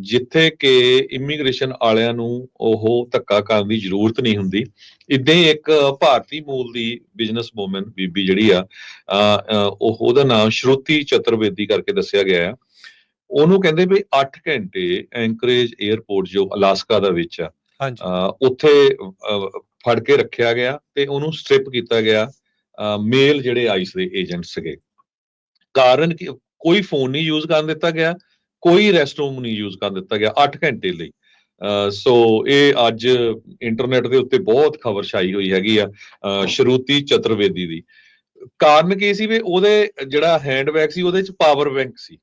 ਜਿੱਥੇ ਕਿ ਇਮੀਗ੍ਰੇਸ਼ਨ ਵਾਲਿਆਂ ਨੂੰ ਉਹ ਧੱਕਾ ਕਰਨ ਦੀ ਜ਼ਰੂਰਤ ਨਹੀਂ ਹੁੰਦੀ ਇਦਾਂ ਹੀ ਇੱਕ ਭਾਰਤੀ ਮੂਲ ਦੀ ਬਿਜ਼ਨਸ ਵੂਮਨ ਬੀਬੀ ਜਿਹੜੀ ਆ ਉਹ ਉਹਦਾ ਨਾਮ ਸ਼ਰੂਤੀ ਚਤੁਰਵੇਦੀ ਕਰਕੇ ਦੱਸਿਆ ਗਿਆ ਆ। ਉਹਨੂੰ ਕਹਿੰਦੇ ਵੀ 8 ਘੰਟੇ ਐਂਕਰੇਜ 에ਅਰਪੋਰਟ ਜੋ ਅਲਾਸਕਾ ਦਾ ਵਿੱਚ ਆ ਹਾਂਜੀ। ਉੱਥੇ ਫੜ ਕੇ ਰੱਖਿਆ ਗਿਆ ਤੇ ਉਹਨੂੰ ਸਟ੍ਰਿਪ ਕੀਤਾ ਗਿਆ ਮੇਲ ਜਿਹੜੇ ਆਈਸ ਦੇ ਏਜੰਟ ਸੀਗੇ। ਕਾਰਨ ਕਿ ਕੋਈ ਫੋਨ ਨਹੀਂ ਯੂਜ਼ ਕਰਨ ਦਿੱਤਾ ਗਿਆ ਕੋਈ ਰੈਸਟ ਰੂਮ ਨਹੀਂ ਯੂਜ਼ ਕਰ ਦਿੱਤਾ ਗਿਆ 8 ਘੰਟੇ ਲਈ। ਅ, ਸੋ ਇਹ ਅੱਜ ਇੰਟਰਨੈਟ ਦੇ ਉੱਤੇ ਬਹੁਤ ਖਬਰ ਛਾਈ ਹੋਈ ਹੈਗੀ ਆ ਅ, ਸ਼ਰੂਤੀ ਚਤੁਰਵੇਦੀ ਦੀ। ਕਾਰਨ ਕੀ ਸੀ ਵੀ ਉਹਦੇ ਜਿਹੜਾ ਹੈਂਡਬੈਗ ਸੀ ਉਹਦੇ ਚ ਪਾਵਰ ਬੈਂਕ ਸੀ।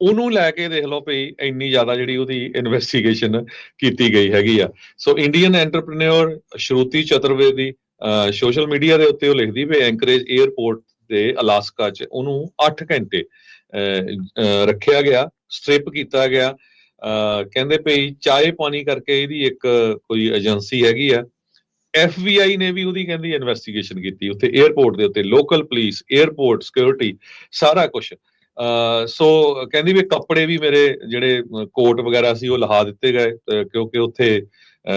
ਉਹਨੂੰ ਲੈ ਕੇ ਦੇਖ ਲਓ ਭਈ ਇੰਨੀ ਜ਼ਿਆਦਾ ਜਿਹੜੀ ਉਹਦੀ ਇਨਵੈਸਟੀਗੇਸ਼ਨ ਕੀਤੀ ਗਈ ਹੈਗੀ ਆ। So Indian entrepreneur Shruti Chaturvedi social media ਦੇ ਉੱਤੇ ਉਹ ਲਿਖਦੀ ਵੀ ਐਂਕਰੇਜ 에ਅਰਪੋਰਟ ਦੇ ਅਲਾਸਕਾ 'ਚ ਉਹਨੂੰ 8 ਘੰਟੇ ਰੱਖਿਆ ਗਿਆ ਸਟ੍ਰਿਪ ਕੀਤਾ ਗਿਆ। ਅਹ, ਕਹਿੰਦੇ ਭਈ ਚਾਏ ਪਾਣੀ ਕਰਕੇ ਇਹਦੀ ਇੱਕ ਕੋਈ ਏਜੰਸੀ ਹੈਗੀ ਆ। FBI ਨੇ ਵੀ ਉਹਦੀ ਕਹਿੰਦੀ ਇਨਵੈਸਟੀਗੇਸ਼ਨ ਕੀਤੀ ਉੱਥੇ 에ਅਰਪੋਰਟ ਦੇ ਉੱਤੇ ਲੋਕਲ ਪੁਲਿਸ 에ਅਰਪੋਰਟ ਸਿਕਿਉਰਿਟੀ ਸਾਰਾ ਕੁਝ ਅ ਸੋ ਕਹਿੰਦੀ ਵੀ ਕੱਪੜੇ ਵੀ ਮੇਰੇ ਜਿਹੜੇ ਕੋਟ ਵਗੈਰਾ ਸੀ ਉਹ ਲਹਾ ਦਿੱਤੇ ਗਏ ਕਿਉਂਕਿ ਉੱਥੇ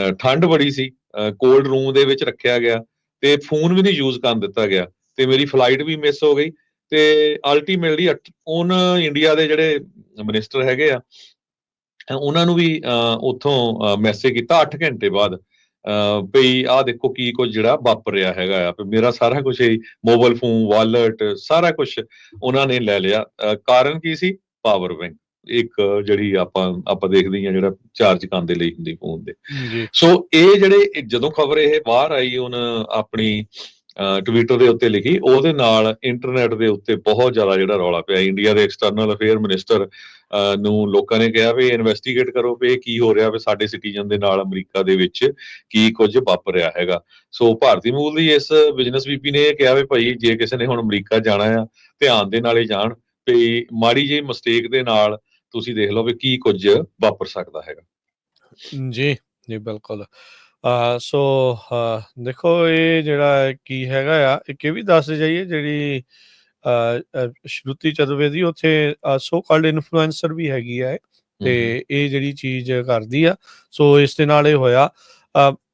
ਅ, ਠੰਡ ਬੜੀ ਸੀ ਕੋਲਡ ਰੂਮ ਦੇ ਵਿੱਚ ਰੱਖਿਆ ਗਿਆ ਤੇ ਫੋਨ ਵੀ ਨਹੀਂ ਯੂਜ਼ ਕਰਨ ਦਿੱਤਾ ਗਿਆ ਤੇ ਮੇਰੀ ਫਲਾਈਟ ਵੀ ਮਿਸ ਹੋ ਗਈ। ਤੇ ਅਲਟੀਮੇਟਲੀ ਉਹਨ ਇੰਡੀਆ ਦੇ ਜਿਹੜੇ ਮਿਨਿਸਟਰ ਹੈਗੇ ਆ ਉਹਨਾਂ ਨੂੰ ਵੀ ਉੱਥੋਂ ਮੈਸੇਜ ਕੀਤਾ 8 ਘੰਟੇ ਬਾਅਦ ਭਈ ਆਹ ਦੇਖੋ ਕੀ ਕੁਝ ਜਿਹੜਾ ਵਾਪਰ ਰਿਹਾ ਹੈਗਾ ਆ। ਵੀ ਮੇਰਾ ਸਾਰਾ ਕੁਝ ਹੀ ਮੋਬਾਈਲ ਫੋਨ ਵਾਲਟ ਸਾਰਾ ਕੁਝ ਉਹਨਾਂ ਨੇ ਲੈ ਲਿਆ। ਕਾਰਨ ਕੀ ਸੀ? ਪਾਵਰ ਬੈਂਕ ਇੱਕ ਜਿਹੜੀ ਆਪਾਂ ਆਪਾਂ ਦੇਖਦੇ ਹਾਂ ਜਿਹੜਾ ਚਾਰਜ ਕਰਨ ਦੇ ਲਈ ਹੁੰਦੀ ਫੋਨ ਦੇ। ਸੋ ਇਹ ਜਿਹੜੇ ਜਦੋਂ ਖਬਰ ਇਹ ਬਾਹਰ ਆਈ ਉਹਨ ਆਪਣੀ ਟਵਿੱਟਰ ਦੇ ਉੱਤੇ ਲਿਖੀ, ਉਹਦੇ ਨਾਲ ਇੰਟਰਨੈਟ ਦੇ ਉੱਤੇ ਬਹੁਤ ਜ਼ਿਆਦਾ ਜਿਹੜਾ ਰੌਲਾ ਪਿਆ। ਇੰਡੀਆ ਦੇ ਐਕਸਟਰਨਲ ਅਫੇਅਰ ਮਿਨਿਸਟਰ ਨੂੰ ਲੋਕਾਂ ਨੇ ਕਿਹਾ ਵੀ ਇਨਵੈਸਟੀਗੇਟ ਕਰੋ ਵੀ ਕੀ ਹੋ ਰਿਹਾ ਵੀ ਸਾਡੇ ਸਿਟੀਜ਼ਨ ਦੇ ਨਾਲ ਅਮਰੀਕਾ ਦੇ ਵਿੱਚ ਕੀ ਕੁਝ ਵਾਪਰ ਰਿਹਾ ਹੈਗਾ। ਸੋ ਭਾਰਤੀ ਮੂਲ ਦੀ ਇਸ ਬਿਜ਼ਨਸ ਵੀਪੀ ਨੇ ਇਹ ਕਿਹਾ ਵੀ ਭਾਈ ਜੇ ਕਿਸੇ ਨੇ ਹੁਣ ਅਮਰੀਕਾ ਜਾਣਾ ਆ, ਧਿਆਨ ਦੇ ਨਾਲ ਹੀ ਜਾਣ ਤੇ ਮਾੜੀ ਜਿਹੀ ਮਿਸਟੇਕ ਦੇ ਨਾਲ ਤੁਸੀਂ ਦੇਖ ਲਓ ਵੀ ਕੀ ਕੁਝ ਵਾਪਰ ਸਕਦਾ ਹੈਗਾ। ਜੀ ਜੀ ਬਿਲਕੁਲ। ਸੋ ਦੇਖੋ ਇਹ ਜਿਹੜਾ ਕੀ ਹੈਗਾ ਆ ਇੱਕ ਇਹ ਵੀ ਦੱਸ ਜਾਈਏ ਜਿਹੜੀ ਸ਼ਰੂਤੀ ਚਤੁਰਵੇਦੀ ਉੱਥੇ ਸੋ ਕਾਲਡ ਇਨਫਲੂਐਂਸਰ ਵੀ ਹੈਗੀ ਆ ਤੇ ਇਹ ਜਿਹੜੀ ਚੀਜ਼ ਕਰਦੀ ਆ ਸੋ ਇਸ ਦੇ ਨਾਲ ਇਹ ਹੋਇਆ।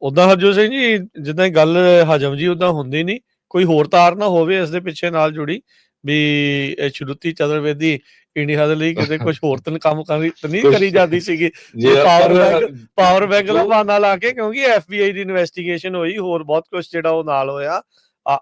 ਉਦਾਂ ਹਰਜੋਤ ਸਿੰਘ ਜੀ ਜਿੱਦਾਂ ਗੱਲ ਹਜਮ ਜੀ ਉਦਾਂ ਹੁੰਦੀ ਨਹੀਂ ਕੋਈ ਹੋਰ ਤਾਰ ਨਾ ਹੋਵੇ ਇਸ ਦੇ ਪਿੱਛੇ ਨਾਲ ਜੁੜੀ। ਵੀ ਸ਼ਰੂਤੀ ਚਤੁਰਵੇਦੀ ਇੰਡੀਆ ਦੇ ਲਈ ਕਿਤੇ ਕੁਝ ਹੋਰ ਤਾਂ ਕੰਮ ਕਰੀ ਨਹੀਂ ਕਰੀ ਜਾਂਦੀ ਸੀਗੀ। ਪਰ- bank- ਪਾਵਰ ਬੈਂਕ ਦਾ ਬਹਾਨਾ ਲਾ ਕੇ ਕਿਉਂਕਿ ਐਫਬੀਆਈ ਦੀ ਇਨਵੈਸਟੀਗੇਸ਼ਨ ਹੋਈ ਹੋਰ ਬਹੁਤ ਕੁਝ ਜਿਹੜਾ ਉਹ ਨਾਲ ਹੋਇਆ।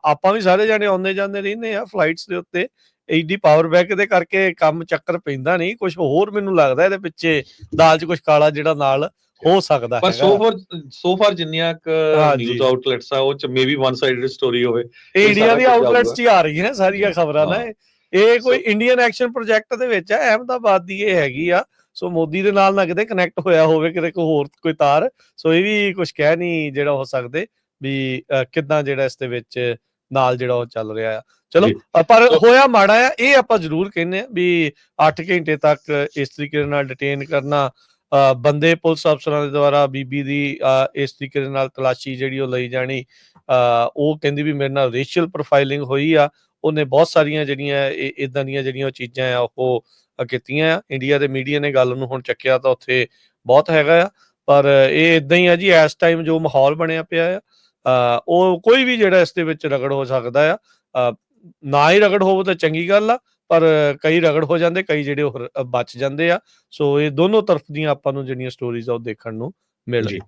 ਆਪਾਂ ਵੀ ਸਾਰੇ ਜਾਣੇ ਆਉਂਦੇ ਜਾਂਦੇ ਰਹਿੰਦੇ ਆ ਫਲਾਈਟਸ ਦੇ ਉੱਤੇ। ਐਡੀ ਪਾਵਰ ਬੈਂਕ ਦੇ ਕਰਕੇ ਕੰਮ ਚੱਕਰ ਪੈਂਦਾ ਨਹੀਂ ਕੁਝ ਹੋਰ ਮੈਨੂੰ ਲੱਗਦਾ ਇਹਦੇ ਪਿੱਛੇ ਦਾਲ 'ਚ ਕੁਝ ਕਾਲਾ ਜਿਹੜਾ ਨਾਲ ਹੋ ਸਕਦਾ ਪਰ ਹੈਗਾ ਸੋ ਫਾਰ ਸੋ ਫਾਰ ਜਿੰਨੀਆਂ ਕ। ਨਿਊਜ਼ ਆਊਟਲੈਟਸ ਆ ਉਹ ਚ ਮੇਬੀ ਵਨ ਸਾਈਡਡ ਸਟੋਰੀ ਹੋਵੇ ਇੰਡੀਆ ਦੀ ਆਊਟਲੈਟਸ। 'ਚ ਹੀ ਆ ਰਹੀਆਂ ਸਾਰੀਆਂ ਖਬਰਾਂ ਨਾ ਹਾਂ। ਇਹ। ਕੋਈ ਇੰਡੀਅਨ ਐਕਸ਼ਨ ਪ੍ਰੋਜੈਕਟ ਦੇ ਵਿੱਚ ਹੈ ਅਹਿਮਦਾਬਾਦ ਦੀ ਇਹ ਹੈਗੀ ਆ ਸੋ ਮੋਦੀ ਦੇ ਨਾਲ ਨਾ ਕਿਤੇ ਕਨੈਕਟ ਹੋਇਆ ਹੋਵੇ ਕਿਤੇ ਕੋਈ ਹੋਰ ਕੋਈ ਤਾਰ ਸੋ ਇਹ ਵੀ ਕੁਝ ਕਹਿ ਨਹੀਂ ਜਿਹੜਾ ਹੋ ਸਕਦੇ ਵੀ ਕਿੱਦਾਂ ਜਿਹੜਾ ਇਸ ਦੇ ਵਿੱਚ ਨਾਲ ਜਿਹੜਾ ਉਹ ਚੱਲ ਰਿਹਾ ਆ। ਚਲੋ ਪਰ ਹੋਇਆ ਮਾੜਾ ਆ ਇਹ ਆਪਾਂ ਜ਼ਰੂਰ ਕਹਿੰਦੇ ਆ ਵੀ 8 ਘੰਟੇ ਤੱਕ ਇਸ ਤਰੀਕੇ ਨਾਲ ਡਿਟੇਨ ਕਰਨਾ ਬੰਦੇ ਪੁਲਿਸ ਅਫਸਰਾਂ ਦੇ ਦੁਆਰਾ ਬੀਬੀ ਦੀ ਇਸ ਤਰੀਕੇ ਦੇ ਨਾਲ ਤਲਾਸ਼ੀ ਜਿਹੜੀ ਉਹ ਲਈ ਜਾਣੀ ਉਹ ਕਹਿੰਦੀ ਵੀ ਮੇਰੇ ਨਾਲ ਰੇਸ਼ੀਅਲ ਪ੍ਰੋਫਾਈਲਿੰਗ ਹੋਈ ਆ ਉਹਨੇ ਬਹੁਤ ਸਾਰੀਆਂ ਜਿਹੜੀਆਂ ਇਦਾਂ ਦੀਆਂ ਜਿਹੜੀਆਂ ਚੀਜ਼ਾਂ ਆ ਉਹ ਕੀਤੀਆਂ ਆ। ਇੰਡੀਆ ਦੇ ਮੀਡੀਆ ਨੇ ਗੱਲ ਨੂੰ ਹੁਣ ਚੱਕਿਆ ਤਾਂ ਉੱਥੇ ਬਹੁਤ ਹੈਗਾ ਆ ਪਰ ਇਹ ਇਦਾਂ ਹੀ ਆ ਜੀ ਇਸ ਟਾਈਮ ਜੋ ਮਾਹੌਲ ਬਣਿਆ ਪਿਆ ਆ ਉਹ ਕੋਈ ਵੀ ਜਿਹੜਾ ਇਸ ਦੇ ਵਿੱਚ ਰਗੜ ਹੋ ਸਕਦਾ ਆ ਨਾ ਹੀ ਰਗੜ ਹੋਵੇ ਤਾਂ ਚੰਗੀ ਗੱਲ ਆ ਪਰ ਕਈ ਰਗੜ ਹੋ ਜਾਂਦੇ ਕਈ ਜਿਹੜੇ ਉਹ ਬਚ ਜਾਂਦੇ ਆ ਸੋ ਇਹ ਦੋਨੋਂ ਤਰਫ ਦੀਆਂ ਆਪਾਂ ਨੂੰ ਜਿਹੜੀਆਂ ਸਟੋਰੀਜ਼ ਆ ਉਹ ਦੇਖਣ ਨੂੰ ਮਿਲ। ਰਹੀ